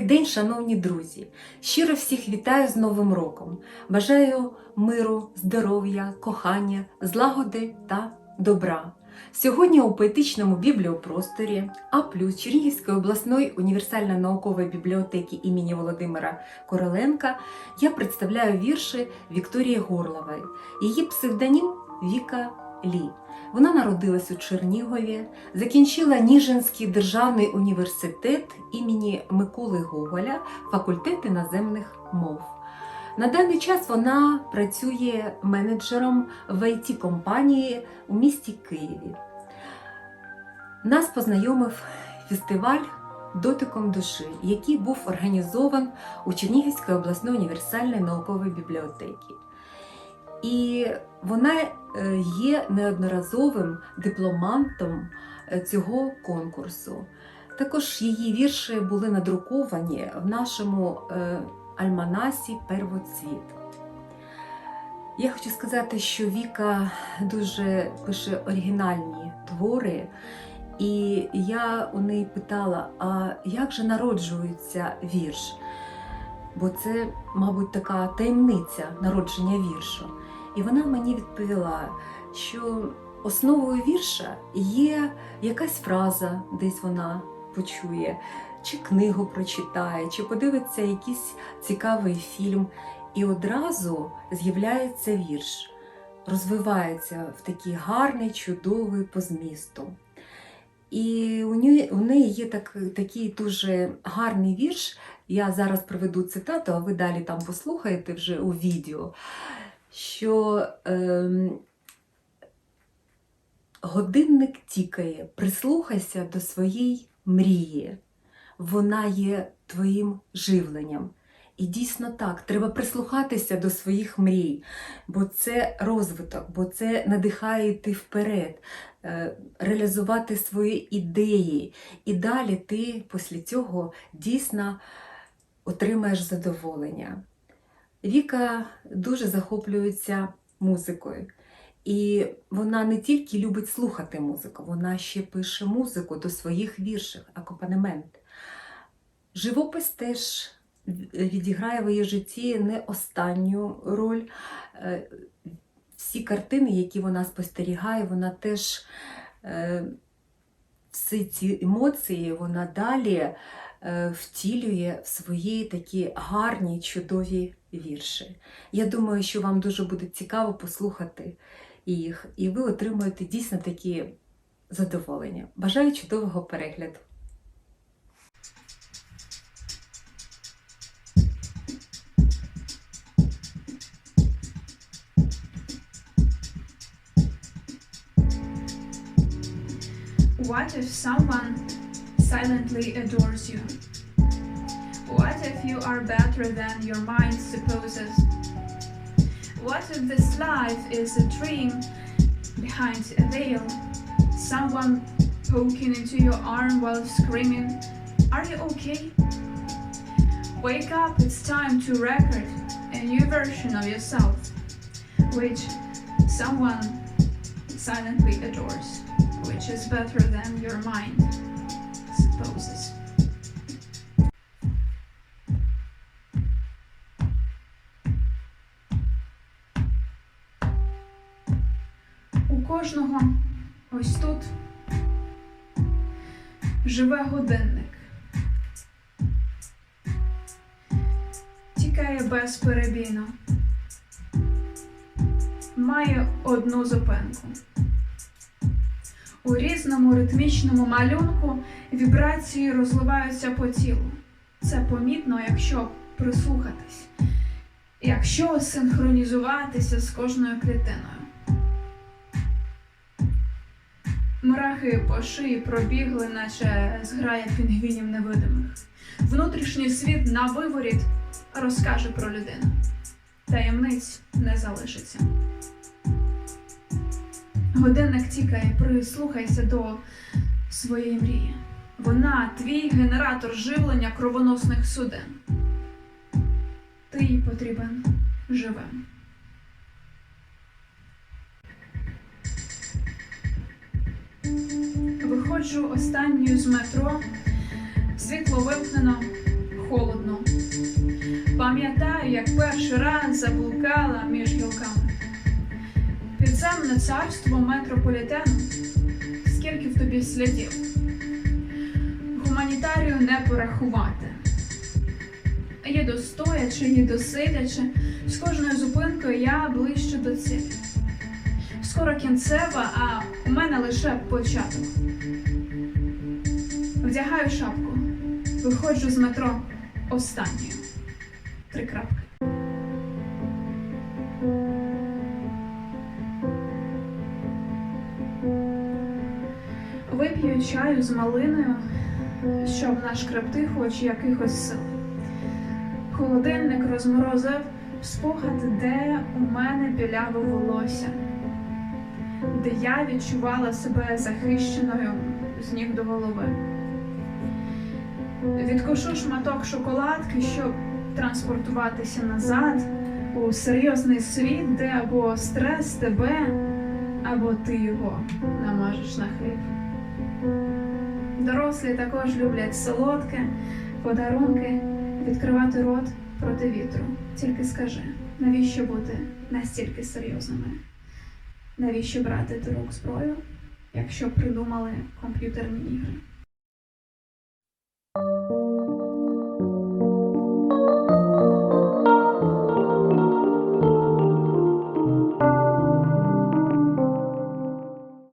Добрий день, шановні друзі! Щиро всіх вітаю з Новим роком. Бажаю миру, здоров'я, кохання, злагоди та добра. Сьогодні у поетичному бібліопросторі А Чернігівської обласної універсальної наукової бібліотеки імені Володимира Короленка я представляю вірші Вікторії Горлової. Її псевдонім Віка Лі. Вона народилась у Чернігові, закінчила Ніжинський державний університет імені Миколи Гоголя, факультет іноземних мов. На даний час вона працює менеджером в it компанії у місті Києві. Нас познайомив фестиваль Дотиком душі, який був організован у Чернігівської обласної універсальної наукової бібліотеки. І вона е, є неодноразовим дипломантом е, цього конкурсу. Також її вірші були надруковані в нашому е, альманасі Первоцвіт. Я хочу сказати, що Віка дуже пише оригінальні твори, і я у неї питала, а як же народжується вірш? Бо це, мабуть, така таємниця народження віршу. І вона мені відповіла, що основою вірша є якась фраза, десь вона почує, чи книгу прочитає, чи подивиться якийсь цікавий фільм, і одразу з'являється вірш, розвивається в такий гарний, чудовий по змісту. І у неї, є так, такий дуже гарний вірш. Я зараз приведу цитату, а ви далі там послухаєте вже у відео що е, годинник тікає, прислухайся до своєї мрії, вона є твоїм живленням. І дійсно так, треба прислухатися до своїх мрій, бо це розвиток, бо це надихає йти вперед, е, реалізувати свої ідеї. І далі ти після цього дійсно отримаєш задоволення. Віка дуже захоплюється музикою. І вона не тільки любить слухати музику, вона ще пише музику до своїх віршів, акомпанемент. Живопис теж відіграє в її житті не останню роль. Е, всі картини, які вона спостерігає, вона теж е, всі ці емоції вона далі е, втілює в свої такі гарні, чудові вірші. Я думаю, що вам дуже буде цікаво послухати їх, і ви отримуєте дійсно такі задоволення. Бажаю чудового перегляду! What if someone silently adores you? What if you are better than your mind supposes? What if this life is a dream behind a veil? Someone poking into your arm while screaming, Are you okay? Wake up, it's time to record a new version of yourself, which someone silently adores, which is better than your mind supposes. Кожного ось тут живе годинник. Тікає безперебійно. Має одну зупинку. У різному ритмічному малюнку вібрації розливаються по тілу. Це помітно, якщо прислухатись, якщо синхронізуватися з кожною клітиною. Мурахи по шиї пробігли, наче зграя пінгвінів невидимих. Внутрішній світ на виворіт розкаже про людину. Таємниць не залишиться. Годинник тікає, прислухайся до своєї мрії. Вона твій генератор живлення кровоносних суден. Ти їй потрібен живим. Виходжу останньою з метро, світло вимкнено, холодно. Пам'ятаю, як перший раз заблукала між гілками. Підземне царство метрополітену. Скільки в тобі слідів? Гуманітарію не порахувати. Їду стоячи, їду сидячи, з кожною зупинкою я ближче до цілі. Скоро кінцева, а у мене лише початок. Вдягаю шапку, виходжу з метро останньою. Три крапки. Вип'ю чаю з малиною, щоб нашкребти хоч якихось сил. Холодильник розморозив спогад, де у мене біляве волосся, де я відчувала себе захищеною з ніг до голови. Відкушу шматок шоколадки, щоб транспортуватися назад у серйозний світ, де або стрес тебе, або ти його намажеш на хліб. Дорослі також люблять солодке, подарунки, відкривати рот проти вітру. Тільки скажи, навіщо бути настільки серйозними? Навіщо брати до рук зброю, якщо придумали комп'ютерні ігри?